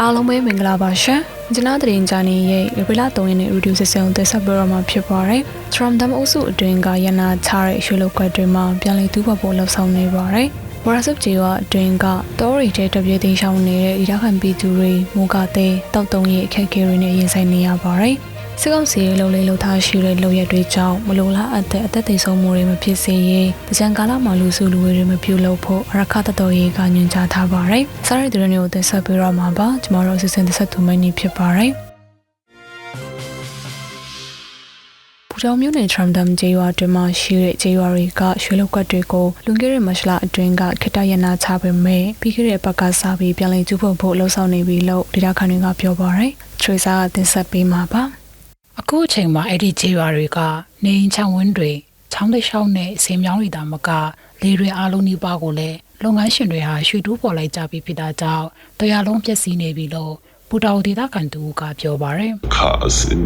အားလုံးပဲမင်္ဂလာပါရှင်ကျွန်တော်တရင်ဂျာနီရဲ့ဧပြီလ3ရက်နေ့ရီဒီယိုစစ်စံသက်ဆက်ပြတော့မှာဖြစ်ပါတယ်ထရမ်ဒမ်အုပ်စုအတွင်းကရနာချတဲ့ရွှေလုတ်ကွက်တွေမှာပြန်လည်တူးဖော်ဖို့လှုပ်ဆောင်နေပါတယ်ဝရဆပ်ဂျီဝအတွင်းကတောရီတဲ့တပြည့်သိမ်းရှောင်းနေတဲ့ဤရခံပီသူတွေမူကတဲ့တောက်တုံးရဲ့အခက်အခဲတွေနဲ့ရင်ဆိုင်နေရပါတယ် စစ်ကောင်စီရဲ့လုံလေးလှုပ်ထားရှိတဲ့လုံရက်တွေကြောင့်မလိုလားအပ်တဲ့အသက်သေဆုံးမှုတွေမဖြစ်စေရေးတကြံကာလမှာလူစုလူဝေးတွေမပြုလုပ်ဖို့အရခတတော်ရေးကညွှန်ကြားထားပါတယ်။စားရတဲ့တွေကိုသက်ဆက်ပြီးတော့မှာပါကျမတို့အစီအစဉ်သက်ဆက်သူမင်းကြီးဖြစ်ပါတယ်။ပူတောင်မြို့နယ်ထရမ်ဒမ်ဂျေရွာတွင်မှရှိတဲ့ဂျေရွာတွေကရွှေလုတ်ကွက်တွေကိုလွန်ခဲ့တဲ့မတ်လအတွင်းကခိတရနာချပေမဲ့ပြီးခဲ့တဲ့ပတ်ကစားပြီးပြန်လည်ကျူဖို့ဖို့လှုံ့ဆော်နေပြီလို့ဒေတာခန်တွေကပြောပါရယ်။ထရေဆာကတင်ဆက်ပေးမှာပါ။ အခုအချိန်မှာအဲ့ဒီခြေရွာတွေကနေအိမ်ချောင်းဝင်းတွေချောင်းတစ်ချောင်းနဲ့ဆင်မြောင်းတွေတာမကလေတွေအားလုံးဒီပါကိုလည်းလုပ်ငန်းရှင်တွေဟာရွှေတူးပေါ်လိုက်ကြပြီးဖြစ်တာကြောင့်တရားလုံးပြည့်စည်နေပြီလို့ပူတာဒေတာကန်တူကပြောပါတယ်ခါအစင်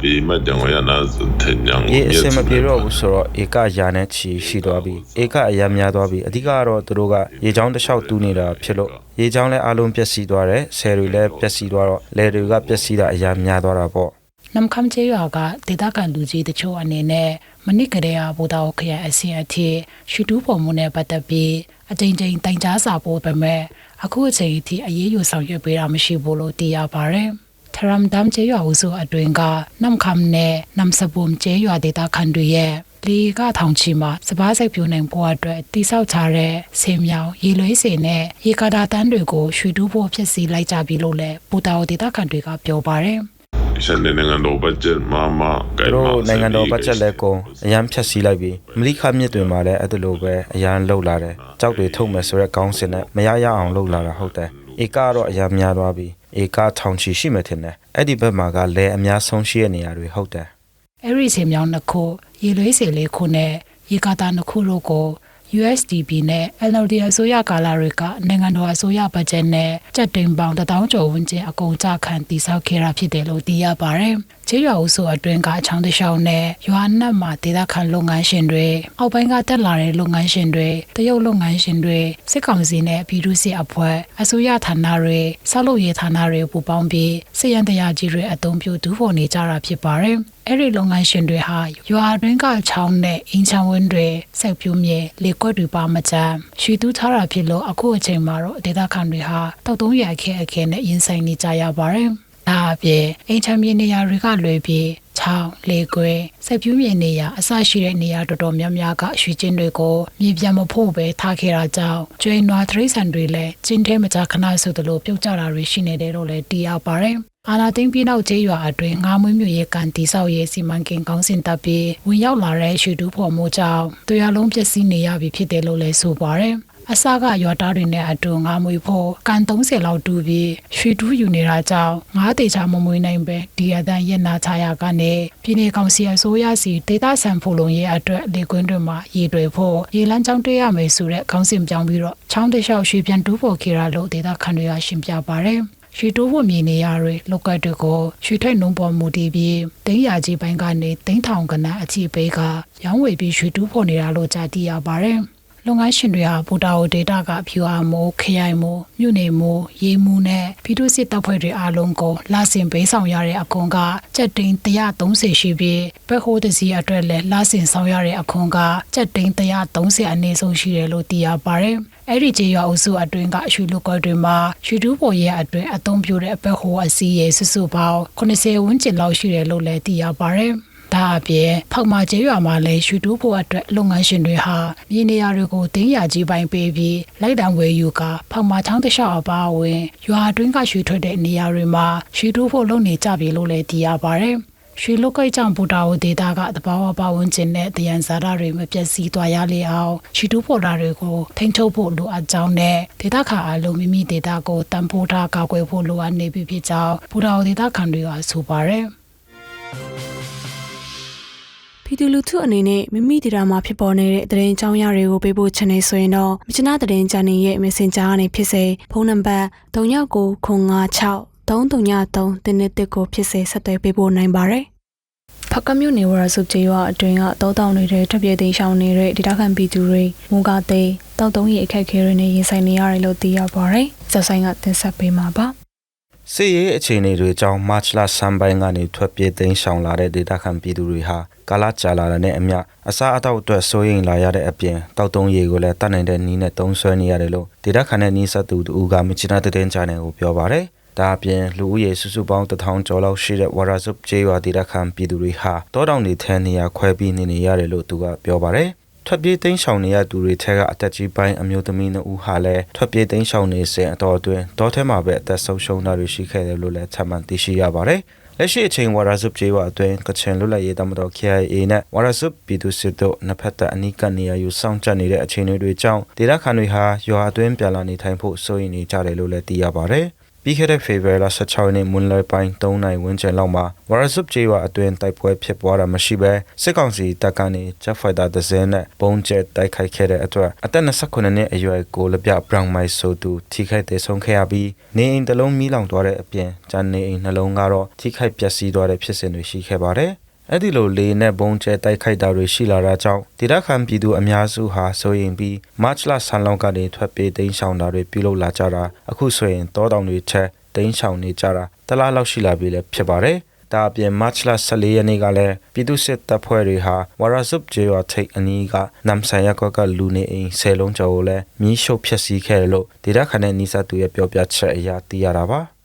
ဘေးမတန်ဝရနာသညံကိုအစင်မပြေတော့ဘူးဆိုတော့ဧကရာနဲ့ချီရှိသွားပြီဧကအရာများသွားပြီအဓိကကတော့သူတို့ကရေချောင်းတစ်လျှောက်တူးနေတာဖြစ်လို့ရေချောင်းလည်းအလုံးပျက်စီးသွားတယ်ဆယ်တွေလည်းပျက်စီးသွားတော့လယ်တွေကပျက်စီးတာအရာများသွားတာပေါ့ နမ်ခမ်ချေရွာကဒေတာကန်လူကြီးတချို့အနေနဲ့မနစ်ကလေးအဘူတာခရိုင်အစင်အထိရွှေတူးပေါ်မှုနဲ့ပတ်သက်ပြီးအကြိမ်ကြိမ်တိုင်ကြားစာပို့ပေမဲ့အခုအချိန်အထိအရေးယူဆောင်ရွက်ပေးတာမရှိဘူးလို့သိရပါရယ်ထရမ်ဒမ်ချေရွာဦးစုအတွင်ကနမ်ခမ်နဲ့နမ်စဘုံချေရွာဒေတာခန်တွေရဲ့လေကထောင်ချီမှာစပားစိတ်ပြိုနိုင်ဖို့အတွက်တိဆောက်ထားတဲ့ဆေမြောင်ရေလွေးစင်နဲ့ရေကာတာတန်းတွေကိုရွှေတူးဖို့ဖြစ်စီလိုက်ကြပြီလို့လည်းပူတာအိုဒေတာခန်တွေကပြောပါတယ် နိုင်ငံတော်ဘတ်ဂျက်မမကဲမတို့နိုင်ငံတော်ဘတ်ဂျက်လည်းကုန်အရန်ဖြတ်စည်းလိုက်ပြီးမလိခမြစ်တွင်မှာလည်းအဲ့ဒါလိုပဲအရန်လှုပ်လာတယ်ကြောက်တွေထုတ်မယ်ဆိုတဲ့ကောင်းစင်နဲ့မရရအောင်လှုပ်လာတာဟုတ်တယ်ဧကကတော့အရန်များသွားပြီးဧကထောင်ချီရှိမှထင်တယ်အဲ့ဒီဘက်မှာကလည်းအများဆုံးရှိတဲ့နေရာတွေဟုတ်တယ်အဲ့ဒီစေမြောင်းနှစ်ခုရေလွှဲစေလေးခုနဲ့ရေကာတာနှစ်ခုတို့ကို USDP နဲ့ NLD အစိုးရကာလတွေကနိုင်ငံတော်အစိုးရဘတ်ဂျက်နဲ့ကျပ်တိန်ပေါင်1000ကျော်ဝန်းကျင်အကုန်ကြခံတည်ဆောက်ခဲ့တာဖြစ်တယ်လို့သိရပါတယ်။ချေးရွာဦးဆိုအတွင်းကအချောင်းတစ်လျှောက်နဲ့ရွာနက်မှာဒေသခံလုပ်ငန်းရှင်တွေအောက်ပိုင်းကတက်လာတဲ့လုပ်ငန်းရှင်တွေတရုတ်လုပ်ငန်းရှင်တွေစစ်ကောင်စီနဲ့ပြည်သူ့စစ်အဖွဲ့အစိုးရဌာနတွေဆောက်လုပ်ရေးဌာနတွေပူးပေါင်းပြီးစစ်ရန်တရားကြီးတွေအသုံးပြုဒူးဖော်နေကြတာဖြစ်ပါတယ်။ အဲ့ဒီလုပ်ငန်းရှင်တွေဟာရွာတွင်းကချောင်းနဲ့အင်းချောင်းဝင်းတွေစိုက်ပျိုးမြေလေကွက်တွေပါမကြမ်းရွှေတူးထားတာဖြစ်လို့အခုအချိန်မှာတော့ဒေသခံတွေဟာတောက်တုံးရခဲအခဲနဲ့ရင်ဆိုင်နေကြရပါတယ်။ဒါအပြင်အင်းချမ်းမြေနေရာတွေကလွယ်ပြီးချောင်းလေကွယ်စိုက်ပျိုးမြေနေရာအစရှိတဲ့နေရာတော်တော်များများကရွှေကျင်းတွေကိုမြေပြန်မဖို့ပဲထားခဲ့တာကြောင့်ကျွေးနွားတရိษံတွေလည်းကျင်းထဲမကြခဏဆိုသလိုပြုတ်ကျတာတွေရှိနေတယ်လို့လည်းသိရပါတယ်။ အာနာသိန်းပြည်နောက်ကျေးရွာအတွင်းငါးမွေးမြူရေးကန်တိဆောက်ရေးစီမံကိန်းကောင်းစဉ်တပ်ပြီးဝင်ရောက်လာတဲ့ရွှေတူးဖော်မှုကြောင့်တရားလုံးပျက်စီးနေရပြီဖြစ်တယ်လို့လည်းဆိုပါတယ်။အစကရွာသားတွေနဲ့အတူငါးမွေးဖို့ကန်30လောက်တူပြီးရွှေတူးယူနေတာကြောင့်ငါးတေချာမမွေးနိုင်ပဲဒီအတန်ရက်နာချရာကနေပြည်내ကောင်စီအစိုးရစီဒေတာဆန်ဖို့လုံရေးအတွက်လေကွင်းတွေမှာရေတွေဖို့ရေလန်းချောင်းတွေ့ရမယ်ဆိုတဲ့ခေါင်းစဉ်ပြောင်းပြီးတော့ချောင်းတစ်လျှောက်ရွှေပြန်တူးဖို့ခေရလို့ဒေတာခန်တွေကရှင်းပြပါတယ်။ ရွှေတိုးဖို့မြေနေရတွေလောက်ကတ်တွေကိုရွှေထိတ်နှုံပေါ်မူတည်ပြီးတင်းရာကြီးပိုင်းကနေတင်းထောင်ကနအချီပေးကရောင်းဝယ်ပြီးရွှေတူးဖို့နေတာလို့ကြားသိရပါတယ်။ လုပ်ငန်းရှင်တွေဟာဘူတာအိုဒေတာကဖြူအားမိုးခရိုင်မိုးမြို့နယ်မိုးရေးမှုနဲ့ပြည်သူစစ်တပ်ဖွဲ့တွေအားလုံးကိုလာဆင်ပေးဆောင်ရတဲ့အခွန်ကကျက်တိန်130ရှိပြီးဘက်ဟိုးတစည်းအတွက်လည်းလာဆင်ဆောင်ရတဲ့အခွန်ကကျက်တိန်130အနည်းဆုံးရှိတယ်လို့သိရပါတယ်။အဲ့ဒီကျေးရွာအုပ်စုအတွင်းကရွှေလူကောက်တွေမှာရွှေတူးပေါ်ရဲ့အတွင်းအသုံးပြုတဲ့အပက်ဟိုအစီးရဲ့စုစုပေါင်း80ဝန်းကျင်လောက်ရှိတယ်လို့လည်းသိရပါတယ်။ ဒါအပြင်ဖောက်မာကျေးရွာမှာလည်းရွှေတူးဖို့အတွက်လုပ်ငန်းရှင်တွေဟာမြေနေရာတွေကိုတင်းရကြီးပိုင်းပေးပြီးလိုက်တံဝယ်ယူကဖောက်မာချောင်းတစ်လျှောက်အပါအဝင်ရွာအတွင်းကရွှေထွက်တဲ့နေရာတွေမှာရွှေတူးဖို့လုပ်နေကြပြီလို့လည်းသိရပါတယ်။ရွှေလုတ်ကိတ်ကြောင့်ဘူတာဝဒေတာကတဘာဝပဝန်းကျင်နဲ့တယံဇာတာတွေမပျက်စီးသွားရလေအောင်ရွှေတူးပေါ်တာတွေကိုထိန်းချုပ်ဖို့လိုအပ်ကြောင်းနဲ့ဒေတာခါအလုံးမိမိဒေတာကိုတန်ဖိုးထားကာကွယ်ဖို့လိုအပ်နေပြီဖြစ်ကြောင်းဘူတာဝဒေတာခံတွေကဆိုပါတယ် ပြည်သူလူထုအနေနဲ့မိမိဒေတာမှာဖြစ်ပေါ်နေတဲ့သတင်းကြောင်းရတွေကိုပေးပို့ချင်နေဆိုရင်တော့မြချနာသတင်းချန်နယ်ရဲ့ Messenger ကနေဖြစ်စေဖုန်းနံပါတ်3996 333တင်းတစ်ကိုဖြစ်စေဆက်သွယ်ပေးပို့နိုင်ပါတယ်။ဖကမြို့နယ်ဝရစုကျေးရွာအတွင်းကတောတောင်နေတဲ့ထပ်ပြည့်သိမ်းရှောင်နေတဲ့ဒေတာခံပြည်သူတွေမူကားသိတောက်တုံးရီအခက်အခဲတွေနဲ့ရင်ဆိုင်နေရတယ်လို့သိရပါတယ်။ဇက်ဆိုင်ကတင်ဆက်ပေးမှာပါ။ စစ်ရေးအခြေအနေတွေကြောင့်မတ်လဆမ်ပိုင်းကနေထွက်ပြေးသိမ်းရှောင်လာတဲ့ဒေသခံပြည်သူတွေဟာကာလကြာလာတဲ့အမျှအစားအသောက်အတွက်စိုးရိမ်လာရတဲ့အပြင်တောက်တုံးရေကိုလည်းတတ်နိုင်တဲ့နီးနဲ့သုံးဆွဲနေရတယ်လို့ဒေသခံတဲ့နီးစပ်သူတူကမြချနာတဲ့တင်ချာနယ်ကိုပြောပါတယ်။ဒါအပြင်လူဦးရေစုစုပေါင်းတထောင်ကျော်လောက်ရှိတဲ့ဝါရာဇုပ်ကျေးရွာဒေသခံပြည်သူတွေဟာတောတောင်တွေထဲနေရာခွဲပြီးနေနေရတယ်လို့သူကပြောပါတယ်။ ထွက်ပြေးသိမ်းရှောင်နေရသူတွေထဲကအသက်ကြီးပိုင်းအမျိုးသမီးနှစ်ဦးဟာလည်းထွက်ပြေးသိမ်းရှောင်နေစဉ်အတော်အတွင်းတောထဲမှာပဲအသက်ဆုံးရှုံးတာတွေရှိခဲ့တယ်လို့လည်းထပ်မံသိရှိရပါတယ်။လက်ရှိအချိန်ဝါရာဇုပ်ကျေးရွာအတွင်းကချင်လွတ်လပ်ရေးတမတော် KIA နဲ့ဝါရာဇုပ်ပြည်သူစစ်တို့နှစ်ဖက်သက်အနီးကပ်နေရာယူစောင့်ကြပ်နေတဲ့အခြေအနေတွေကြောင့်ဒေသခံတွေဟာရွာအတွင်းပြန်လာနေထိုင်ဖို့စိုးရိမ်နေကြတယ်လို့လည်းသိရပါတယ်။ ပြီးခဲ့တဲ့ဖေဖော်ဝါရီ16ရက်နေ့မွန်းလွဲပိုင်း3နိုင်ဝန်းကျင်လောက်မှာဝါရဇုပ်ကျေးရွာအတွင်းတိုက်ပွဲဖြစ်ပွားတာမရှိဘဲစစ်ကောင်စီတပ်ကနေဂျက်ဖိုက်တာဒဇင်းနဲ့ပုံကျဲတိုက်ခိုက်ခဲ့တဲ့အတွက်အသက်29နှစ်အရွယ်ကိုလပြဘရောင်မိုက်ဆိုသူထိခိုက်ဒေဆုံးခဲ့ရပြီးနေအိမ်တစ်လုံးမီးလောင်သွားတဲ့အပြင်ကျန်နေအိမ်နှလုံးကတော့ထိခိုက်ပျက်စီးသွားတဲ့ဖြစ်စဉ်တွေရှိခဲ့ပါတယ် အဲ့ဒီလိုလေနဲ့ဘုံကျဲတိုက်ခိုက်တာတွေရှိလာတာကြောင့်ဒေသခံပြည်သူအများစုဟာစိုးရင်ပြီးမတ်လဆန်လောင်းကနေထွက်ပြေးတိမ်းရှောင်တာတွေပြုလုပ်လာကြတာအခုဆိုရင်တောတောင်တွေချက်တိမ်းရှောင်နေကြတာတလားလောက်ရှိလာပြီလည်းဖြစ်ပါတယ်။ဒါအပြင်မတ်လ14ရက်နေ့ကလည်းပြည်သူစစ်တပ်ဖွဲ့တွေဟာဝါရာဇုပ်ကျေးရွာထိပ်အနီးကနမ်ဆန်ရက်ကွက်ကလူနေအိမ်ဆယ်လုံးကျော်ကိုလည်းမီးရှို့ဖျက်ဆီးခဲ့တယ်လို့ဒေသခံတဲ့နီးစပ်သူရဲ့ပြောပြချက်အရသိရတာပါ။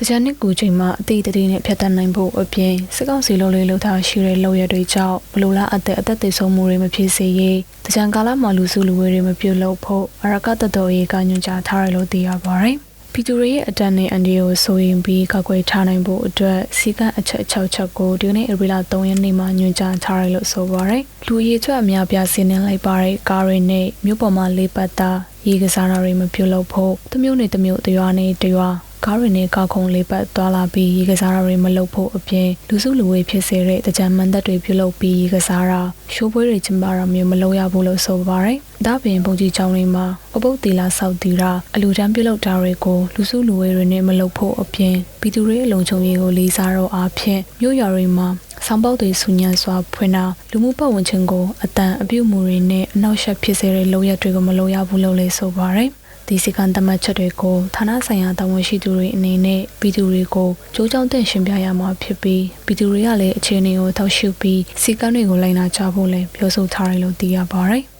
တကြနှစ်ကူချိန်မှာအတိအတည်းနဲ့ဖျက်ဆီးနိုင်ဖို့အပြင်စစ်ကောင်စီလုံးလေးလှုပ်ထားရှိတဲ့လောက်ရတွေကြောင့်ဘလိုလားအသက်အသက်သေဆုံးမှုတွေမဖြစ်စေရေးတကြံကာလမှာလူစုလူဝေးတွေမပြုတ်လို့ဖို့အရကတတော်ရေးကညွှန်ကြားထားရလို့သိရပါတယ်။ပြည်သူတွေရဲ့အတန်းနဲ့အန်ဒီကိုဆိုရင်ပြီးကောက်ွယ်ထားနိုင်ဖို့အတွက်စီကံအချက်အချောက်ချက်ကိုဒီနေ့အရီလာ3ရက်နေ့မှာညွှန်ကြားထားရလို့ဆိုပါရယ်။လူရေးချွတ်အများပြဆင်းနေလိုက်ပါတဲ့ကားတွေနဲ့မြို့ပေါ်မှာလေးပတ်တာရေကစားတာတွေမပြုတ်လို့ဖို့တမျိုးနဲ့တမျိုးတရွာနဲ့တရွာ ကားတွေနဲ့ကောက်ခုံလေးပတ်သွားလာပြီးရေကစားတာတွေမလုပ်ဖို့အပြင်လူစုလူဝေးဖြစ်စေတဲ့တကြံမန်သက်တွေပြုလုပ်ပြီးရေကစားတာရှိုးပွဲတွေကျင်းပတာမျိုးမလုပ်ရဘူးလို့ဆိုပါတယ်။ဒါပြင်ပုံကြီးကျောင်းတွေမှာပပုတ်တီလာဆောက်တီတာအလူတန်းပြုလုပ်တာတွေကိုလူစုလူဝေးတွေနဲ့မလုပ်ဖို့အပြင်ပြည်သူတွေအလုံးချုံရေးကိုလေးစားတော့အားဖြင့်မြို့ရွာတွေမှာဆောင်းပေါက်တွေဆူညံစွာဖွင့်တာလူမှုပတ်ဝန်းကျင်ကိုအတန်အပြုတ်မှုတွေနဲ့အနောက်ရှက်ဖြစ်စေတဲ့လုပ်ရက်တွေကိုမလုပ်ရဘူးလို့လည်းဆိုပါတယ်။ ဒီစီကံတမတ်ချက်တွေကိုဌာနဆိုင်ရာတာဝန်ရှိသူတွေအနေနဲ့ပြည်သူတွေကိုကြိုးကြောင်းတင်ရှင်းပြရမှာဖြစ်ပြီးပြည်သူတွေကလည်းအခြေအနေကိုထောက်ရှုပြီးစီကံတွေကိုလိုက်နာကြဖို့လည်းပြောဆိုထားတယ်လို့သိရပါတယ်။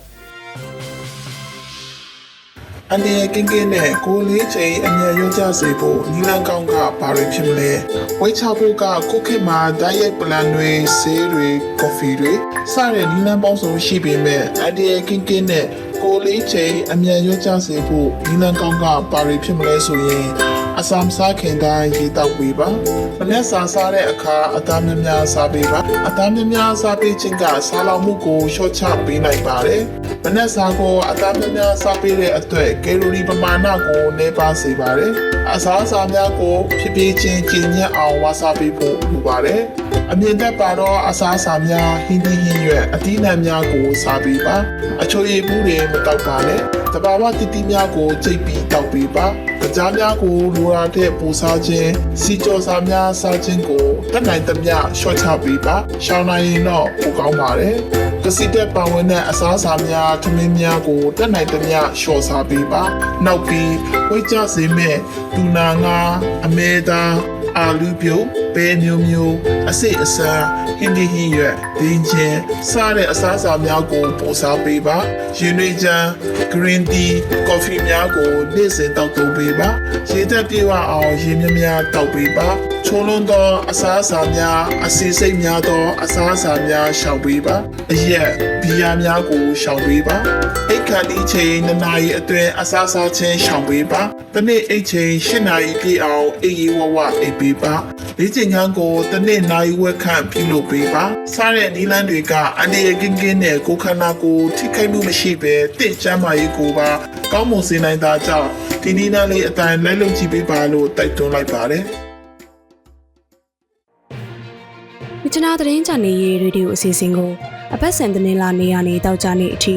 အန်ဒီရဲ့ကင်းကင်းနဲ့ကိုလေးချိန်အမြတ်ရုံးကြစေဖို့နီလန်ကောင်းကဘာတွေဖြစ်မလဲဝိတ်ချဖို့ကကိုခေတ်မှာဓာတ်ရိုက်ပလန်တွေဆေးတွေကော်ဖီတွေစတဲ့နီလန်ပေါင်းစုံရှိပေမဲ့အန်ဒီရဲ့ကင်းကင်းနဲ့ ကိုလေးချိန်အမြတ်ရုံးကြစေဖို့နီလန်ကောင်းကဘာတွေဖြစ်မလဲဆိုရင်အစာမစားခင်တိုင်းရေတောက်ပေးပါမနေ့စာစားတဲ့အခါအသားများများစားပေးပါအသားများများစားပေးခြင်းကစားလောင်မှုကိုလျှော့ချပေးနိုင်ပါတယ်မနေ့စာကိုအသားများများစားပေးတဲ့အတွက်ကယ်လိုရီပမာဏကိုနည်းပါးစေပါတယ်အစားအစာများကိုဖြည်းဖြည်းချင်းကျဉ်ညက်အောင်ဝါစားပေးဖို့လိုပါတယ် အမြင့်တက်ပါတော့အစားအစာများဟင်းသီးဟင်းရွက်အသီးနှံများကိုစားပေးပါအချိုရည်ဘူးတွေမတောက်ပါနဲ့တဘာဝတတိများကိုကြိတ်ပြီးတောက်ပေးပါကြားများကိုလိုရာတဲ့ပူစားခြင်းစီကြောစာများစားခြင်းကိုတက်နိုင်သမျှရှော့ချပေးပါရှောင်းနိုင်ရင်တော့ပိုကောင်းပါတယ်ကစီတက်ပါဝင်တဲ့အစားအစာများထမင်းများကိုတက်နိုင်သမျှရှော့စားပေးပါနောက်ပြီးဝိတ်ကြစေမဲ့တူနာငါအမဲသား အာလူပြုတ်ပဲမျိုးမျိုးအစိတ်အစာဟင်းဒီဟင်းရွက်ဒင်းချင်းစားတဲ့အစားအစာများကိုပို့စားပေးပါရင်ွေးချမ်း green tea coffee များကိုနေ့စဉ်တောက်သုံးပေးပါရေသက်ပြေဝအောင်ရေမြများတောက်ပေးပါချုံလုံးသောအစားအစာများအစီစိတ်များသောအစားအစာများရှောင်ပေးပါအရက်ဘီယာများကိုရှောင်ပေးပါအိတ်ခါဒီချိန်နှစ်နာရီအတွင်းအစားအစာချင်းရှောင်ပေးပါ တစ်နေ့အိတ်ချိန်၈နာရီပြည့်အောင်အေးအေးဝဝအိပ်ပေးပါလေ့ကျင့်ခန်းကိုတစ်နေ့နာရီဝက်ခန့်ပြုလုပ်ပေးပါစားတဲ့နီလန်းတွေကအန်ဒီရကင်းကင်းနဲ့ကိုယ်ခန္ဓာကိုယ်ထိခိုက်မှုမရှိဘဲတင့်ကျမ်းမာရေးကိုပါကောင်းမွန်စေနိုင်တာကြောင့်ဒီနီလန်းလေးအတိုင်းလိုက်လုပ်ကြည့်ပေးပါလို့တိုက်တွန်းလိုက်ပါတယ်မြချနာသတင်းချန်နယ်ရဲ့ရေဒီယိုအစီအစဉ်ကိုအပတ်စဉ်သတင်းလာနေရနေတောက်ကြနေအထိ